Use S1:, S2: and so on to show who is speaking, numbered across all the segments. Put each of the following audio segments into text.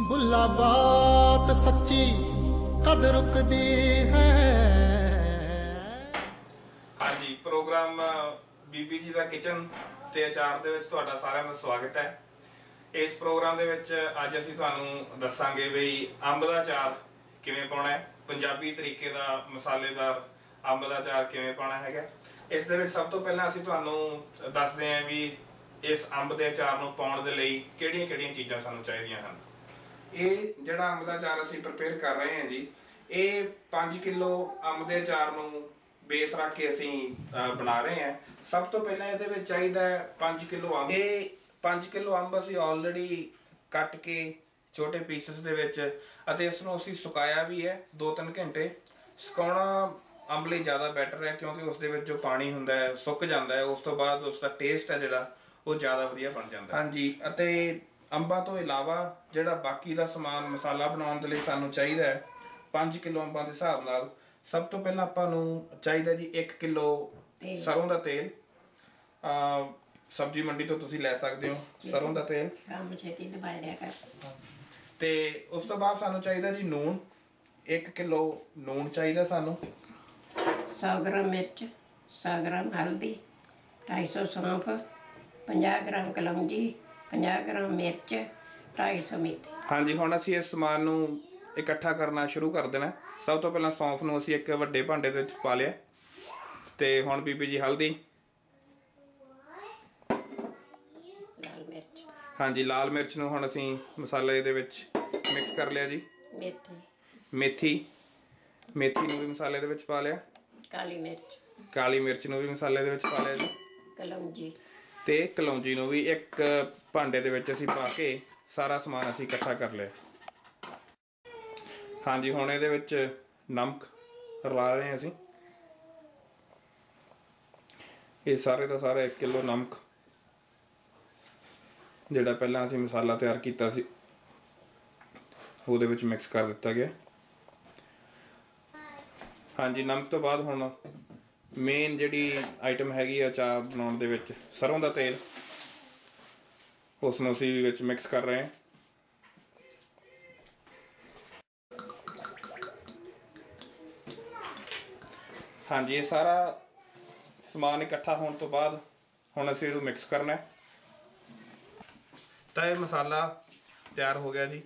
S1: ਬੁੱਲਾ ਬਾਤ ਸੱਚੀ ਕਦ ਰੁਕਦੀ ਹੈ?
S2: ਹਾਂਜੀ, ਪ੍ਰੋਗਰਾਮ ਬੀਬੀ ਜੀ ਦਾ ਕਿਚਨ ਤੇ ਅਚਾਰ ਦੇ ਵਿੱਚ ਤੁਹਾਡਾ ਸਾਰਿਆਂ ਦਾ ਸਵਾਗਤ ਹੈ। ਇਸ ਪ੍ਰੋਗਰਾਮ ਦੇ ਵਿੱਚ ਅੱਜ ਅਸੀਂ ਤੁਹਾਨੂੰ ਦੱਸਾਂਗੇ ਵੀ ਅੰਬ ਦਾ ਅਚਾਰ ਕਿਵੇਂ ਪਾਉਣਾ ਹੈ, ਪੰਜਾਬੀ ਤਰੀਕੇ ਦਾ ਮਸਾਲੇਦਾਰ ਅੰਬ ਦਾ ਅਚਾਰ ਕਿਵੇਂ ਪਾਉਣਾ ਹੈਗਾ। ਇਸ ਦੇ ਵਿੱਚ ਸਭ ਤੋਂ ਪਹਿਲਾਂ ਅਸੀਂ ਤੁਹਾਨੂੰ ਦੱਸਦੇ ਹਾਂ ਵੀ ਇਸ ਅੰਬ ਦੇ ਅਚਾਰ ਨੂੰ ਪਾਉਣ ਦੇ ਲਈ ਕਿਹੜੀਆਂ-ਕਿਹੜੀਆਂ ਚੀਜ਼ਾਂ ਸਾਨੂੰ ਚਾਹੀਦੀਆਂ ਹਨ। ਇਹ ਜਿਹੜਾ ਅੰਬ ਦਾ ਅਚਾਰ ਅਸੀਂ ਪ੍ਰਪੇਅਰ ਕਰ ਰਹੇ ਹਾਂ ਜੀ ਇਹ 5 ਕਿਲੋ ਅੰਬ ਦੇ ਅਚਾਰ ਨੂੰ ਬੇਸ ਰੱਖ ਕੇ ਅਸੀਂ ਬਣਾ ਰਹੇ ਹਾਂ। ਸਭ ਤੋਂ ਪਹਿਲਾਂ ਇਹਦੇ ਵਿੱਚ ਚਾਹੀਦਾ ਹੈ 5 ਕਿਲੋ ਅੰਬ। ਇਹ 5 ਕਿਲੋ ਅੰਬ ਅਸੀਂ ਆਲਰੇਡੀ ਕੱਟ ਕੇ ਛੋਟੇ ਪੀਸਸ ਦੇ ਵਿੱਚ ਅਤੇ ਇਸ ਨੂੰ ਅਸੀਂ ਸੁਕਾਇਆ ਵੀ ਹੈ 2-3 ਘੰਟੇ। ਸੁਕਾਉਣਾ ਅੰਬ ਲਈ ਜ਼ਿਆਦਾ ਬੈਟਰ ਹੈ ਕਿਉਂਕਿ ਉਸ ਦੇ ਵਿੱਚ ਜੋ ਪਾਣੀ ਹੁੰਦਾ ਹੈ ਸੁੱਕ ਜਾਂਦਾ ਹੈ ਉਸ ਤੋਂ ਬਾਅਦ ਉਸ ਦਾ ਟੇਸਟ ਹੈ ਜਿਹੜਾ ਉਹ ਜ਼ਿਆਦਾ ਵਧੀਆ ਬਣ ਜਾਂਦਾ ਹੈ। ਹਾਂਜੀ ਅਤੇ ਅੰਬਾਂ ਤੋਂ ਇਲਾਵਾ ਜਿਹੜਾ ਬਾਕੀ ਦਾ ਸਮਾਨ ਮਸਾਲਾ ਬਣਾਉਣ ਦੇ ਲਈ ਸਾਨੂੰ ਚਾਹੀਦਾ ਹੈ 5 ਕਿਲੋ ਅੰਬਾਂ ਦੇ ਹਿਸਾਬ ਨਾਲ ਸਭ ਤੋਂ ਪਹਿਲਾਂ ਆਪਾਂ ਨੂੰ ਚਾਹੀਦਾ ਜੀ 1 ਕਿਲੋ। ਸਰੋਂ ਦਾ ਤੇਲ। ਆ ਸਬਜ਼ੀ ਮੰਡੀ ਤੋਂ ਤੁਸੀਂ ਲੈ ਸਕਦੇ ਹੋ ਸਰੋਂ ਦਾ ਤੇਲ।
S3: ਕੰਮ ਛੇਤੀ ਦਬਾਈ ਲਿਆ ਕਰ।
S2: ਤੇ ਉਸ ਤੋਂ ਬਾਅਦ ਸਾਨੂੰ ਚਾਹੀਦਾ ਜੀ ਨੂਣ। 1 ਕਿਲੋ ਨੂਣ ਚਾਹੀਦਾ ਸਾਨੂੰ।
S3: 100 ਗ੍ਰਾਮ ਮਿਰਚ 100 ਗ੍ਰਾਮ ਹਲਦੀ 250 ਸੌਂਫ 50 ਗ੍ਰਾਮ ਕਲੌਂਜੀ 50 ਗ੍ਰਾਮ ਮਿਰਚ 250 ਮੇਥੀ
S2: ਹਾਂਜੀ ਹੁਣ ਅਸੀਂ ਇਸ ਸਮਾਨ ਨੂੰ ਇਕੱਠਾ ਕਰਨਾ ਸ਼ੁਰੂ ਕਰ ਦੇਣਾ। ਸਭ ਤੋਂ ਪਹਿਲਾਂ ਸੌਂਫ ਨੂੰ ਅਸੀਂ ਇੱਕ ਵੱਡੇ ਭਾਂਡੇ ਦੇ ਵਿੱਚ ਪਾ ਲਿਆ। ਤੇ ਹੁਣ ਬੀਬੀ ਜੀ ਹਲਦੀ।
S3: ਲਾਲ ਮਿਰਚ।
S2: ਹਾਂਜੀ ਲਾਲ ਮਿਰਚ ਨੂੰ ਹੁਣ ਅਸੀਂ ਮਸਾਲੇ ਦੇ ਵਿੱਚ ਮਿਕਸ ਕਰ ਲਿਆ ਜੀ।
S3: ਮੇਥੀ।
S2: ਮੇਥੀ। ਮੇਥੀ ਨੂੰ ਵੀ ਮਸਾਲੇ ਦੇ ਵਿੱਚ ਪਾ ਲਿਆ।
S3: ਕਾਲੀ ਮਿਰਚ।
S2: ਕਾਲੀ ਮਿਰਚ ਨੂੰ ਵੀ ਮਸਾਲੇ ਦੇ ਵਿੱਚ ਪਾ ਲਿਆ ਜੀ।
S3: ਕਲੌਂਜੀ
S2: ਤੇ ਕਲੌਂਜੀ ਨੂੰ ਵੀ ਇੱਕ ਭਾਂਡੇ ਦੇ ਵਿੱਚ ਅਸੀਂ ਪਾ ਕੇ ਸਾਰਾ ਸਮਾਨ ਅਸੀਂ ਇਕੱਠਾ ਕਰ ਲਿਆ। ਹਾਂਜੀ, ਹੁਣ ਇਹਦੇ ਵਿੱਚ ਨਮਕ ਰਲਾ ਰਹੇ ਹਾਂ ਅਸੀਂ। ਇਹ ਸਾਰੇ ਦਾ ਸਾਰਾ 1 ਕਿਲੋ ਨਮਕ, ਜਿਹੜਾ ਪਹਿਲਾਂ ਅਸੀਂ ਮਸਾਲਾ ਤਿਆਰ ਕੀਤਾ ਸੀ, ਉਹਦੇ ਵਿੱਚ ਮਿਕਸ ਕਰ ਦਿੱਤਾ ਗਿਆ। ਹਾਂਜੀ, ਨਮਕ ਤੋਂ ਬਾਅਦ ਹੁਣ ਮੇਨ ਜਿਹੜੀ ਆਈਟਮ ਹੈਗੀ ਆ ਚਾਹ ਬਣਾਉਣ ਦੇ ਵਿੱਚ, ਸਰੋਂ ਦਾ ਤੇਲ। ਉਸ ਨੂੰ ਅਸੀਂ ਵਿੱਚ ਮਿਕਸ ਕਰ ਰਹੇ ਹਾਂ। ਹਾਂਜੀ, ਇਹ ਸਾਰਾ ਸਮਾਨ ਇਕੱਠਾ ਹੋਣ ਤੋਂ ਬਾਅਦ ਹੁਣ ਅਸੀਂ ਇਹਨੂੰ ਮਿਕਸ ਕਰਨਾ ਹੈ। ਤਾਂ ਇਹ ਮਸਾਲਾ ਤਿਆਰ ਹੋ ਗਿਆ ਜੀ।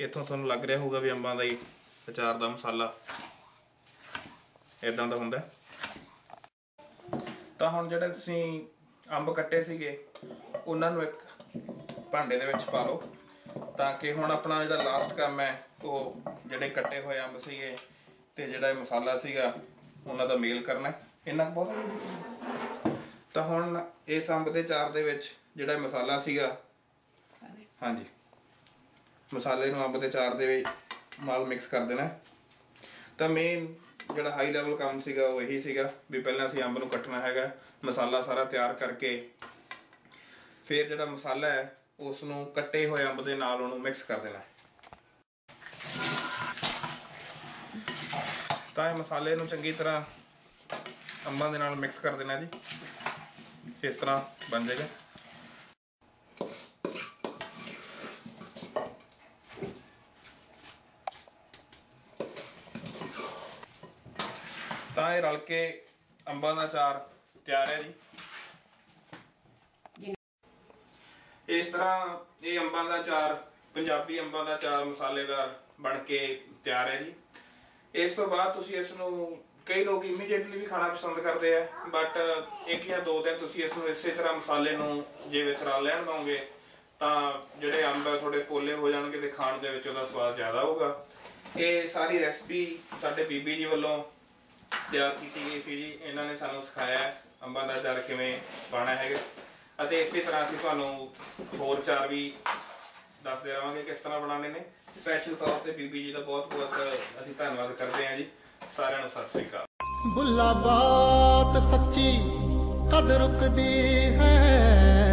S2: ਇੱਥੋਂ ਤੁਹਾਨੂੰ ਲੱਗ ਰਿਹਾ ਹੋਊਗਾ ਵੀ ਅੰਬਾਂ ਦਾ ਹੀ ਅਚਾਰ ਦਾ ਮਸਾਲਾ। ਇਦਾਂ ਦਾ ਹੁੰਦਾ ਹੈ। ਤਾਂ ਹੁਣ ਜਿਹੜੇ ਤੁਸੀਂ ਅੰਬ ਕੱਟੇ ਸੀਗੇ ਉਹਨਾਂ ਨੂੰ ਇੱਕ ਭਾਂਡੇ ਦੇ ਵਿੱਚ ਪਾ ਲਓ ਤਾਂ ਕਿ ਹੁਣ ਆਪਣਾ ਜਿਹੜਾ ਲਾਸਟ ਕੰਮ ਹੈ ਉਹ ਜਿਹੜੇ ਕੱਟੇ ਹੋਏ ਅੰਬ ਸੀਗੇ ਤੇ ਜਿਹੜਾ ਮਸਾਲਾ ਸੀਗਾ ਉਹਨਾਂ ਦਾ ਮੇਲ ਕਰਨਾ। ਇੰਨਾ ਕੁ ਬਹੁਤ। ਤਾਂ ਹੁਣ ਇਸ ਅੰਬ ਦੇ ਚਾਰ ਦੇ ਵਿੱਚ ਜਿਹੜਾ ਮਸਾਲਾ ਸੀਗਾ ਹਾਂਜੀ ਮਸਾਲੇ ਨੂੰ ਅੰਬ ਦੇ ਚਾਰ ਦੇ ਵਿੱਚ ਨਾਲ ਮਿਕਸ ਕਰ ਦੇਣਾ। ਤਾਂ ਮੇਨ ਜਿਹੜਾ ਹਾਈ ਲੈਵਲ ਕੰਮ ਸੀਗਾ ਉਹ ਇਹੀ ਸੀਗਾ ਵੀ ਪਹਿਲਾਂ ਅਸੀਂ ਅੰਬ ਨੂੰ ਕੱਟਣਾ ਹੈਗਾ, ਮਸਾਲਾ ਸਾਰਾ ਤਿਆਰ ਕਰਕੇ। ਫਿਰ ਜਿਹੜਾ ਮਸਾਲਾ ਹੈ ਉਸ ਨੂੰ ਕੱਟੇ ਹੋਏ ਅੰਬ ਦੇ ਨਾਲ ਉਹਨੂੰ ਮਿਕਸ ਕਰ ਦੇਣਾ। ਤਾਂ ਇਹ ਮਸਾਲੇ ਨੂੰ ਚੰਗੀ ਤਰ੍ਹਾਂ ਅੰਬਾਂ ਦੇ ਨਾਲ ਮਿਕਸ ਕਰ ਦੇਣਾ ਜੀ। ਇਸ ਤਰ੍ਹਾਂ ਬਣ ਜਾਏਗਾ। ਤਾਂ ਇਹ ਰਲ ਕੇ ਅੰਬਾਂ ਦਾ ਚਾਰ ਤਿਆਰ ਹੈ ਜੀ। ਇਸ ਤਰ੍ਹਾਂ ਇਹ ਅੰਬਾਂ ਦਾ ਚਾਰ ਪੰਜਾਬੀ ਅੰਬਾਂ ਦਾ ਚਾਰ ਮਸਾਲੇਦਾਰ ਬਣ ਕੇ ਤਿਆਰ ਹੈ ਜੀ। ਇਸ ਤੋਂ ਬਾਅਦ ਤੁਸੀਂ ਇਸ ਨੂੰ, ਕਈ ਲੋਕ ਇਮੀਡੀਏਟਲੀ ਵੀ ਖਾਣਾ ਪਸੰਦ ਕਰਦੇ ਆ ਬਟ ਇੱਕ ਜਾਂ ਦੋ ਦਿਨ ਤੁਸੀਂ ਇਸ ਨੂੰ ਇਸੇ ਤਰ੍ਹਾਂ ਮਸਾਲੇ ਨੂੰ ਜੇ ਵਿੱਚ ਰਲ ਲੈਣ ਦੋਗੇ ਤਾਂ ਜਿਹੜੇ ਅੰਬ ਆ ਥੋੜੇ ਪੋਲੇ ਹੋ ਜਾਣਗੇ ਤੇ ਖਾਣ ਦੇ ਵਿੱਚ ਉਹਦਾ ਸਵਾਦ ਜ਼ਿਆਦਾ ਹੋਊਗਾ। ਇਹ ਸਾਰੀ ਰੈਸਪੀ ਸਾਡੇ ਬੀਬੀ ਜੀ ਵੱਲੋਂ ਤਿਆਰ ਕੀਤੀ ਗਈ ਸੀ ਜੀ। ਇਹਨਾਂ ਨੇ ਸਾਨੂੰ ਸਿਖਾਇਆ ਅੰਬਾਂ ਦਾ ਅਚਾਰ ਕਿਵੇਂ ਪਾਣਾ ਹੈਗਾ। ਅਤੇ ਇਸੇ ਤਰ੍ਹਾਂ ਅਸੀਂ ਤੁਹਾਨੂੰ ਹੋਰ ਚਾਰ ਵੀ ਦੱਸਦੇ ਰਵਾਂਗੇ ਕਿਸ ਤਰ੍ਹਾਂ ਬਣਾਉਣੇ ਨੇ। ਸਪੈਸ਼ਲ ਤੌਰ ਤੇ ਬੀਬੀ ਜੀ ਦਾ ਬਹੁਤ ਬਹੁਤ ਅਸੀਂ ਧੰਨਵਾਦ ਕਰਦੇ ਹਾਂ ਜੀ। ਸਾਰਿਆਂ ਨੂੰ ਸਤਿ ਸ੍ਰੀ ਅਕਾਲ।
S1: ਬੁੱਲਾ ਬਾਤ ਸੱਚੀ ਕਦ ਰੁਕਦੀ ਹੈ?